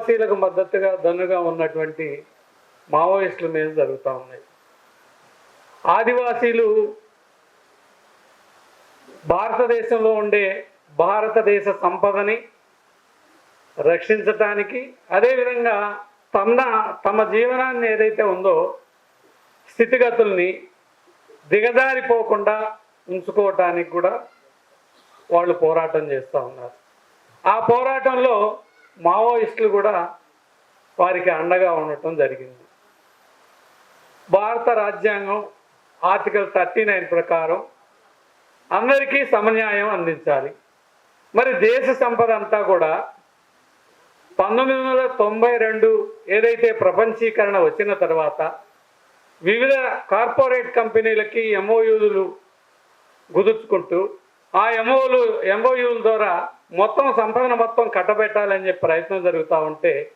ఆదివాసీలకు మద్దతుగా దన్నుగా ఉన్నటువంటి మావోయిస్టుల మీద జరుగుతూ ఉన్నాయి. ఆదివాసీలు భారతదేశంలో ఉండే భారతదేశ సంపదని రక్షించటానికి అదేవిధంగా తమ తమ జీవనాన్ని ఏదైతే ఉందో స్థితిగతుల్ని దిగజారిపోకుండా ఉంచుకోవటానికి కూడా వాళ్ళు పోరాటం చేస్తూ ఉన్నారు. ఆ పోరాటంలో మావోయిస్టులు కూడా వారికి అండగా ఉండటం జరిగింది. భారత రాజ్యాంగం ఆర్టికల్ థర్టీ నైన్ ప్రకారం అందరికీ సమన్యాయం అందించాలి. మరి దేశ సంపద అంతా కూడా పంతొమ్మిది వందల తొంభై రెండు ఏదైతే ప్రపంచీకరణ వచ్చిన తర్వాత వివిధ కార్పొరేట్ కంపెనీలకి ఎంఓయూలు కుదుర్చుకుంటూ ఆ ఎంఓలు ఎంఓయూల ద్వారా మొత్తం సంపదన మొత్తం కట్టబెట్టాలని చెప్పి ప్రయత్నం జరుగుతూ ఉంటే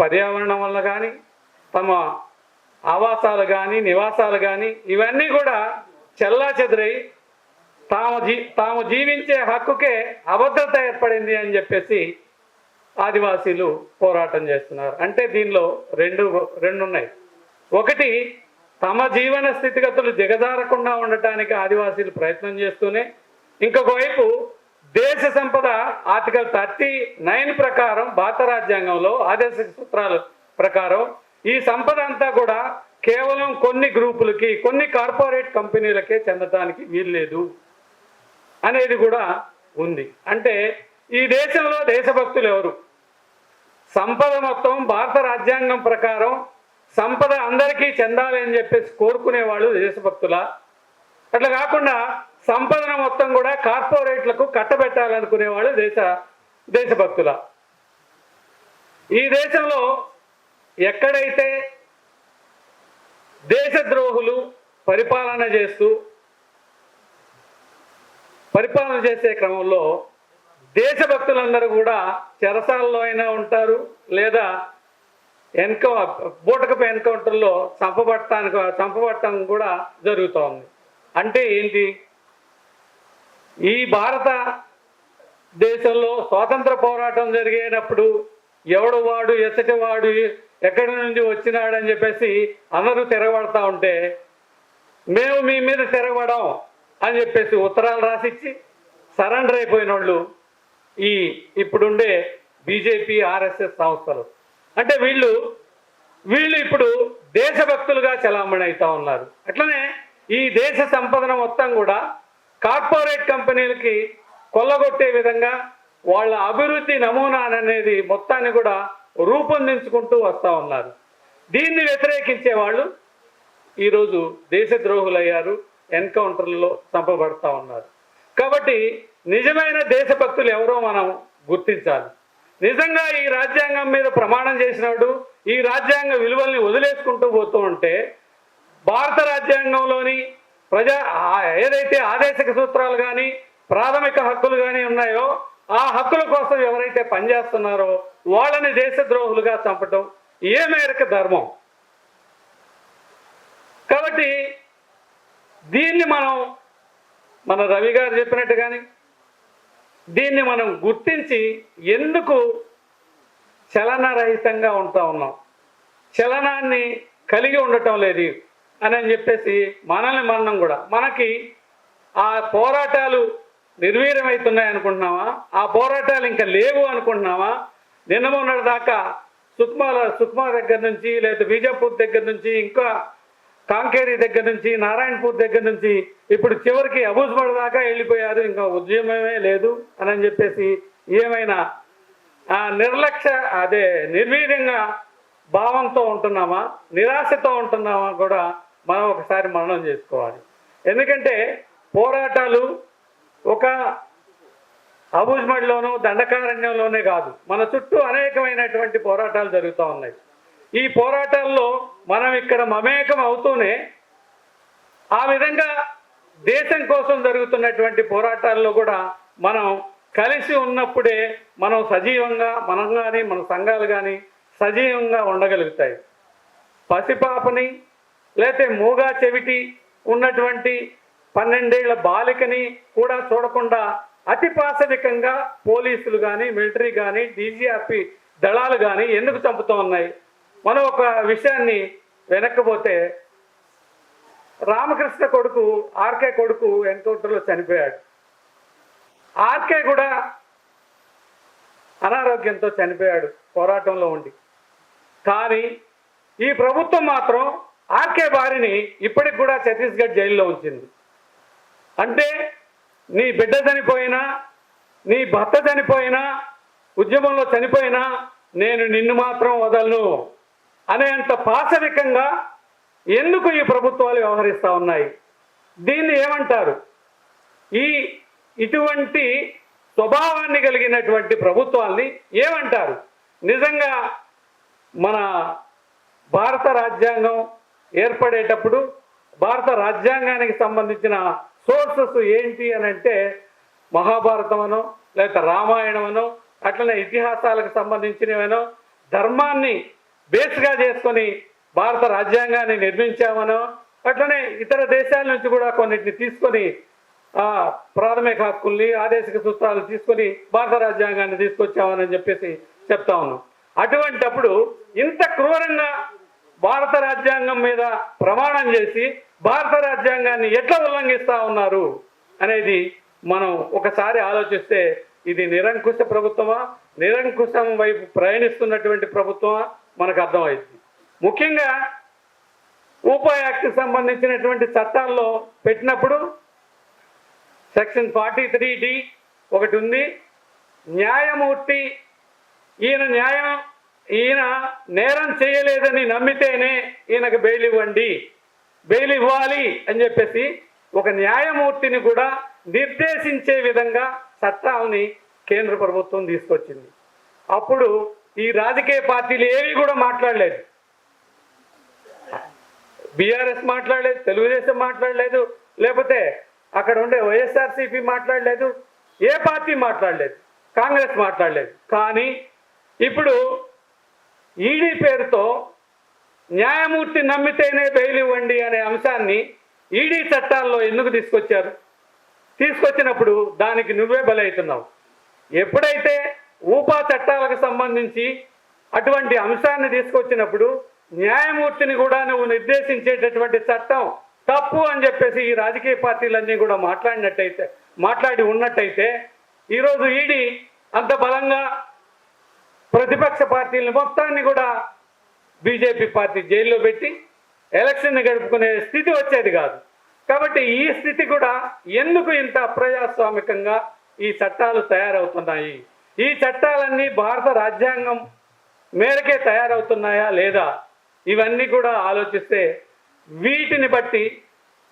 పర్యావరణం వల్ల కానీ తమ ఆవాసాలు కానీ నివాసాలు కానీ ఇవన్నీ కూడా చెల్లా చెదిరై తాము జీ తాము జీవించే హక్కుకే అభద్రత ఏర్పడింది అని చెప్పేసి ఆదివాసీలు పోరాటం చేస్తున్నారు. అంటే దీనిలో రెండు రెండు ఉన్నాయి. ఒకటి తమ జీవన స్థితిగతులు దిగజారకుండా ఉండటానికి ఆదివాసీలు ప్రయత్నం చేస్తూనే ఇంకొక వైపు దేశ సంపద ఆర్టికల్ థర్టీ నైన్ ప్రకారం భారత రాజ్యాంగంలో ఆదేశ సూత్రాల ప్రకారం ఈ సంపద అంతా కూడా కేవలం కొన్ని గ్రూపులకి కొన్ని కార్పొరేట్ కంపెనీలకే చెందటానికి వీల్లేదు అనేది కూడా ఉంది. అంటే ఈ దేశంలో దేశభక్తులు ఎవరు? సంపద మొత్తం భారత రాజ్యాంగం ప్రకారం సంపద అందరికీ చెందాలి అని చెప్పేసి కోరుకునేవాళ్ళు దేశభక్తుల? అట్లా కాకుండా సంపదన మొత్తం కూడా కార్పొరేట్లకు కట్టబెట్టాలనుకునే వాళ్ళు దేశ దేశభక్తుల. ఈ దేశంలో ఎక్కడైతే దేశద్రోహులు పరిపాలన చేస్తూ పరిపాలన చేసే క్రమంలో దేశభక్తులందరూ కూడా చెరసాలలో అయినా ఉంటారు లేదా ఎన్కౌ బూటకపు ఎన్కౌంటర్లో చంపబట్టడానికి చంపబట్టడం కూడా జరుగుతూ ఉంది అంటే ఏంటి? ఈ భారత దేశంలో స్వాతంత్ర పోరాటం జరిగేటప్పుడు ఎవడు వాడు ఎచ్చటి వాడు ఎక్కడి నుండి వచ్చినాడని చెప్పేసి అందరూ తిరగబడతా ఉంటే మేము మీ మీద తిరగబడం అని చెప్పేసి ఉత్తరాలు రాసిచ్చి సరెండర్ అయిపోయిన వాళ్ళు ఈ ఇప్పుడుండే బీజేపీ ఆర్ఎస్ఎస్ సంస్థలు. అంటే వీళ్ళు వీళ్ళు ఇప్పుడు దేశభక్తులుగా చలామణి అవుతా ఉన్నారు. అట్లనే ఈ దేశ సంపదన మొత్తం కూడా కార్పొరేట్ కంపెనీలకి కొల్లగొట్టే విధంగా వాళ్ళ అభివృద్ధి నమూనా అనేది మొత్తాన్ని కూడా రూపొందించుకుంటూ వస్తూ ఉన్నారు. దీన్ని వ్యతిరేకించే వాళ్ళు ఈరోజు దేశద్రోహులయ్యారు ఎన్కౌంటర్లలో చంపబడతా ఉన్నారు. కాబట్టి నిజమైన దేశభక్తులు ఎవరో మనం గుర్తించాలి. నిజంగా ఈ రాజ్యాంగం మీద ప్రమాణం చేసినాడు ఈ రాజ్యాంగ విలువల్ని వదిలేసుకుంటూ పోతూ ఉంటే భారత రాజ్యాంగంలోని ప్రజా ఏదైతే ఆదేశక సూత్రాలు కానీ ప్రాథమిక హక్కులు కానీ ఉన్నాయో ఆ హక్కుల కోసం ఎవరైతే పనిచేస్తున్నారో వాళ్ళని దేశద్రోహులుగా చంపటం ఏ మేరకు ధర్మం? కాబట్టి దీన్ని మనం మన రవి గారు చెప్పినట్టు కానీ దీన్ని మనం గుర్తించి ఎందుకు చలనరహితంగా ఉంటా ఉన్నాం? చలనాన్ని కలిగి ఉండటం లేదు. అని అని చెప్పేసి మనల్ని మనం కూడా. మనకి ఆ పోరాటాలు నిర్వీర్యమవుతున్నాయి అనుకుంటున్నావా? ఆ పోరాటాలు ఇంకా లేవు అనుకుంటున్నావా? నిన్న మొన్నటి దాకా సుక్మా సుక్మా దగ్గర నుంచి లేదా బీజాపూర్ దగ్గర నుంచి ఇంకా కాంకేరి దగ్గర నుంచి నారాయణపూర్ దగ్గర నుంచి ఇప్పుడు చివరికి అబూజ్బడ్ దాకా వెళ్ళిపోయారు. ఇంకా ఉద్యమమే లేదు అని అని చెప్పేసి ఏమైనా ఆ నిర్లక్ష్య అదే నిర్వీర్యంగా భావంతో ఉంటున్నామా నిరాశతో ఉంటున్నామా కూడా? మనం ఒకసారి మననం చేసుకోవాలి. ఎందుకంటే పోరాటాలు ఒక అబూజ్మడ్లోనూ దండకారణ్యంలోనే కాదు. మన చుట్టూ అనేకమైనటువంటి పోరాటాలు జరుగుతూ ఉన్నాయి. ఈ పోరాటాల్లో మనం ఇక్కడ మమేకం అవుతూనే ఆ విధంగా దేశం కోసం జరుగుతున్నటువంటి పోరాటాల్లో కూడా మనం కలిసి ఉన్నప్పుడే మనం సజీవంగా మనం కానీ మన సంఘాలు కానీ సజీవంగా ఉండగలుగుతాయి. పసిపాపని లేకపోతే మూగా చెవిటి ఉన్నటువంటి పన్నెండేళ్ళ బాలికని కూడా చూడకుండా అతి పాశవికంగా పోలీసులు కానీ మిలిటరీ కానీ డీజీఆర్పి దళాలు కానీ ఎందుకు చంపుతూ ఉన్నాయి? మనం ఒక విషయాన్ని వెనక్కపోతే రామకృష్ణ కొడుకు ఆర్కే కొడుకు ఎన్కౌంటర్లో చనిపోయాడు. ఆర్కే కూడా అనారోగ్యంతో చనిపోయాడు పోరాటంలో ఉండి. కానీ ఈ ప్రభుత్వం మాత్రం ఆర్కే బారిని ఇప్పటికి కూడా ఛత్తీస్గఢ్ జైల్లో ఉంచింది. అంటే నీ బిడ్డ చనిపోయినా నీ భర్త చనిపోయినా ఉద్యమంలో చనిపోయినా నేను నిన్ను మాత్రం వదలను అనేంత పాశవికంగా ఎందుకు ఈ ప్రభుత్వాలు వ్యవహరిస్తూ ఉన్నాయి? దీన్ని ఏమంటారు? ఈ ఇటువంటి స్వభావాన్ని కలిగినటువంటి ప్రభుత్వాల్ని ఏమంటారు? నిజంగా మన భారత రాజ్యాంగం ఏర్పడేటప్పుడు భారత రాజ్యాంగానికి సంబంధించిన సోర్సెస్ ఏంటి అని అంటే మహాభారతమనో లేకపోతే రామాయణమనో అట్లనే ఇతిహాసాలకు సంబంధించినవనో ధర్మాన్ని బేస్గా చేసుకొని భారత రాజ్యాంగాన్ని నిర్మించామనో అట్లనే ఇతర దేశాల నుంచి కూడా కొన్నిటిని తీసుకొని ప్రాథమిక హక్కుల్ని ఆదేశిక సూత్రాలు తీసుకొని భారత రాజ్యాంగాన్ని తీసుకొచ్చామని చెప్పేసి చెప్తా ఉన్నాం. అటువంటప్పుడు ఇంత క్రూరంగా భారత రాజ్యాంగం మీద ప్రమాణం చేసి భారత రాజ్యాంగాన్ని ఎట్లా ఉల్లంఘిస్తూ ఉన్నారు అనేది మనం ఒకసారి ఆలోచిస్తే ఇది నిరంకుశ ప్రభుత్వమా? నిరంకుశం వైపు ప్రయాణిస్తున్నటువంటి ప్రభుత్వమా? మనకు అర్థమైంది. ముఖ్యంగా ఉపా యాక్ట్కి సంబంధించినటువంటి చట్టాల్లో పెట్టినప్పుడు సెక్షన్ ఫార్టీ త్రీ డి ఒకటి ఉంది. న్యాయమూర్తి ఈయన న్యాయం ఈయన నేరం చేయలేదని నమ్మితేనే ఈయనకు బెయిల్ ఇవ్వండి. బెయిల్ ఇవ్వాలి అని చెప్పేసి ఒక న్యాయమూర్తిని కూడా నిర్దేశించే విధంగా చట్టాలని కేంద్ర ప్రభుత్వం తీసుకొచ్చింది. అప్పుడు ఈ రాజకీయ పార్టీలు ఏవి కూడా మాట్లాడలేదు. బీఆర్ఎస్ మాట్లాడలేదు తెలుగుదేశం మాట్లాడలేదు లేకపోతే అక్కడ ఉండే వైఎస్ఆర్సీపీ మాట్లాడలేదు ఏ పార్టీ మాట్లాడలేదు కాంగ్రెస్ మాట్లాడలేదు. కానీ ఇప్పుడు ఈడీ పేరుతో న్యాయమూర్తి నమ్మితేనే బెయిల్ ఇవ్వండి అనే అంశాన్ని ఈడీ చట్టాల్లో ఎందుకు తీసుకొచ్చారు? తీసుకొచ్చినప్పుడు దానికి నువ్వే బలవుతున్నావు ఎప్పుడైతే ఊపా చట్టాలకు సంబంధించి అటువంటి అంశాన్ని తీసుకొచ్చినప్పుడు న్యాయమూర్తిని కూడా నువ్వు నిర్దేశించేటటువంటి చట్టం తప్పు అని చెప్పేసి ఈ రాజకీయ పార్టీలన్నీ కూడా మాట్లాడినట్టయితే మాట్లాడి ఉన్నట్టయితే ఈరోజు ఈడీ అంత బలంగా ప్రతిపక్ష పార్టీలను మొత్తాన్ని కూడా బీజేపీ పార్టీ జైల్లో పెట్టి ఎలక్షన్ని గడుపుకునే స్థితి వచ్చేది కాదు. కాబట్టి ఈ స్థితి కూడా ఎందుకు ఇంత అప్రజాస్వామికంగా ఈ చట్టాలు తయారవుతున్నాయి? ఈ చట్టాలన్నీ భారత రాజ్యాంగం మేరకే తయారవుతున్నాయా లేదా? ఇవన్నీ కూడా ఆలోచిస్తే వీటిని బట్టి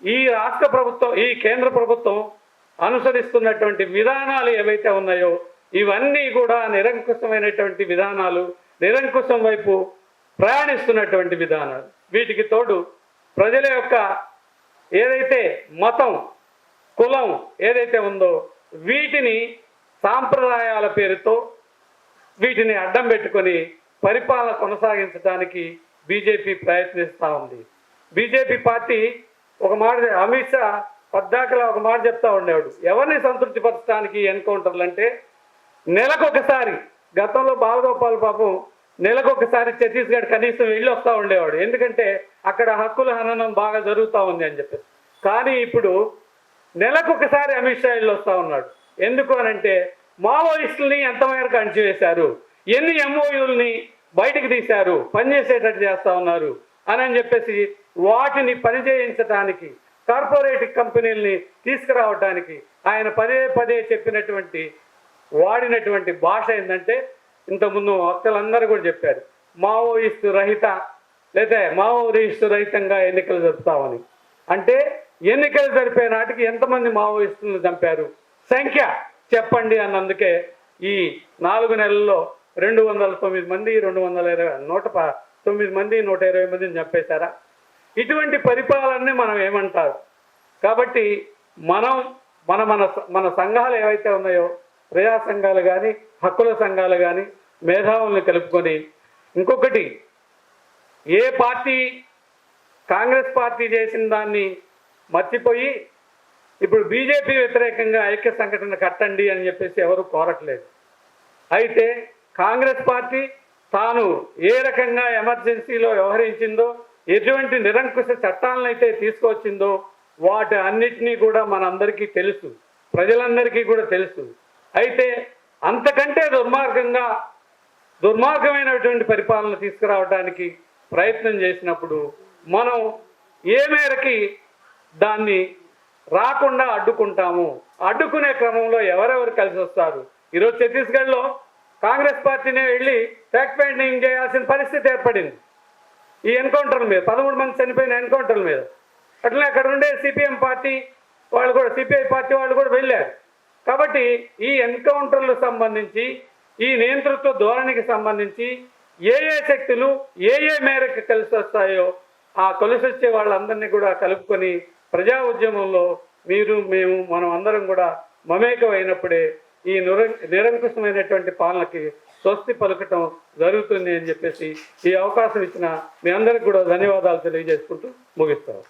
ఈ రాష్ట్ర ప్రభుత్వం ఈ కేంద్ర ప్రభుత్వం అనుసరిస్తున్నటువంటి విధానాలు ఏవైతే ఉన్నాయో ఇవన్నీ కూడా నిరంకుశమైనటువంటి విధానాలు నిరంకుశం వైపు ప్రయాణిస్తున్నటువంటి విధానాలు. వీటికి తోడు ప్రజల యొక్క ఏదైతే మతం కులం ఏదైతే ఉందో వీటిని సాంప్రదాయాల పేరుతో వీటిని అడ్డం పెట్టుకొని పరిపాలన కొనసాగించడానికి బీజేపీ ప్రయత్నిస్తూ ఉంది. బీజేపీ పార్టీ ఒక మాట అమిత్ షా పద్దాకలా ఒక మాట చెప్తా ఉండేవాడు. ఎవరిని సంతృప్తిపరచడానికి ఎన్కౌంటర్లు అంటే నెలకొకసారి గతంలో బాలగోపాల్ పాపం నెలకొకసారి ఛత్తీస్గఢ్ కనీసం వెళ్ళి వస్తూ ఉండేవాడు. ఎందుకంటే అక్కడ హక్కుల హననం బాగా జరుగుతూ ఉంది అని చెప్పి కానీ ఇప్పుడు నెలకొకసారి అమిత్ షా వెళ్ళి వస్తూ ఉన్నాడు. ఎందుకు అనంటే మావోయిస్టుల్ని ఎంతమేరకు అణిచివేశారు? ఎన్ని ఎంఓయుల్ని బయటకు తీశారు? పనిచేసేటట్టు చేస్తూ ఉన్నారు? అని అని చెప్పేసి వాటిని పనిచేయించడానికి కార్పొరేట్ కంపెనీల్ని తీసుకురావడానికి ఆయన పదే పదే చెప్పినటువంటి వాడినటువంటి భాష ఏంటంటే ఇంతకుముందు వక్తలందరూ కూడా చెప్పారు మావోయిస్టు రహిత లేదా మావోయిస్టు రహితంగా ఎన్నికలు జరుపుతామని. అంటే ఎన్నికలు జరిపే నాటికి ఎంతమంది మావోయిస్టులను చంపారు? సంఖ్య చెప్పండి అన్నందుకే ఈ నాలుగు నెలల్లో రెండు వందల తొమ్మిది మంది రెండు వందల ఇరవై నూట తొమ్మిది మంది నూట ఇరవై మందిని చంపేశారా? ఇటువంటి పరిపాలనని మనం ఏమంటారు? కాబట్టి మనం మన మన మన సంఘాలు ఏవైతే ఉన్నాయో ప్రజా సంఘాలు కానీ హక్కుల సంఘాలు కానీ మేధావుల్ని కలుపుకొని ఇంకొకటి ఏ పార్టీ కాంగ్రెస్ పార్టీ చేసిన దాన్ని మర్చిపోయి ఇప్పుడు బీజేపీ వ్యతిరేకంగా ఐక్య సంఘటన కట్టండి అని చెప్పేసి ఎవరు కోరట్లేదు. అయితే కాంగ్రెస్ పార్టీ తాను ఏ రకంగా ఎమర్జెన్సీలో వ్యవహరించిందో ఎటువంటి నిరంకుశ చట్టాలను అయితే తీసుకొచ్చిందో వాటి అన్నిటినీ కూడా మనందరికీ తెలుసు. ప్రజలందరికీ కూడా తెలుసు. అయితే అంతకంటే దుర్మార్గంగా దుర్మార్గమైనటువంటి పరిపాలన తీసుకురావడానికి ప్రయత్నం చేసినప్పుడు మనం ఏ మేరకి దాన్ని రాకుండా అడ్డుకుంటాము? అడ్డుకునే క్రమంలో ఎవరెవరు కలిసి వస్తారు? ఈరోజు ఛత్తీస్గఢ్లో కాంగ్రెస్ పార్టీనే వెళ్ళి ఫ్యాక్ట్ ఫైండింగ్ చేయాల్సిన పరిస్థితి ఏర్పడింది. ఈ ఎన్కౌంటర్ల మీద పదమూడు మంది చనిపోయిన ఎన్కౌంటర్ల మీద. అట్లనే అక్కడ ఉండే సిపిఎం పార్టీ వాళ్ళు కూడా సిపిఐ పార్టీ వాళ్ళు కూడా వెళ్ళారు. కాబట్టి ఈ ఎన్కౌంటర్లకు సంబంధించి ఈ నియంతృత్వ ధోరణికి సంబంధించి ఏ ఏ శక్తులు ఏ ఏ మేరకు కలిసి వస్తాయో ఆ కలిసి వచ్చే వాళ్ళందరినీ కూడా కలుపుకొని ప్రజా ఉద్యమంలో మీరు మేము మనం అందరం కూడా మమేకమైనప్పుడే ఈ నిర నిరంకుశమైనటువంటి పాలనకి స్వస్తి పలకటం జరుగుతుంది అని చెప్పేసి ఈ అవకాశం ఇచ్చిన మీ అందరికి కూడా ధన్యవాదాలు తెలియజేసుకుంటూ ముగిస్తాను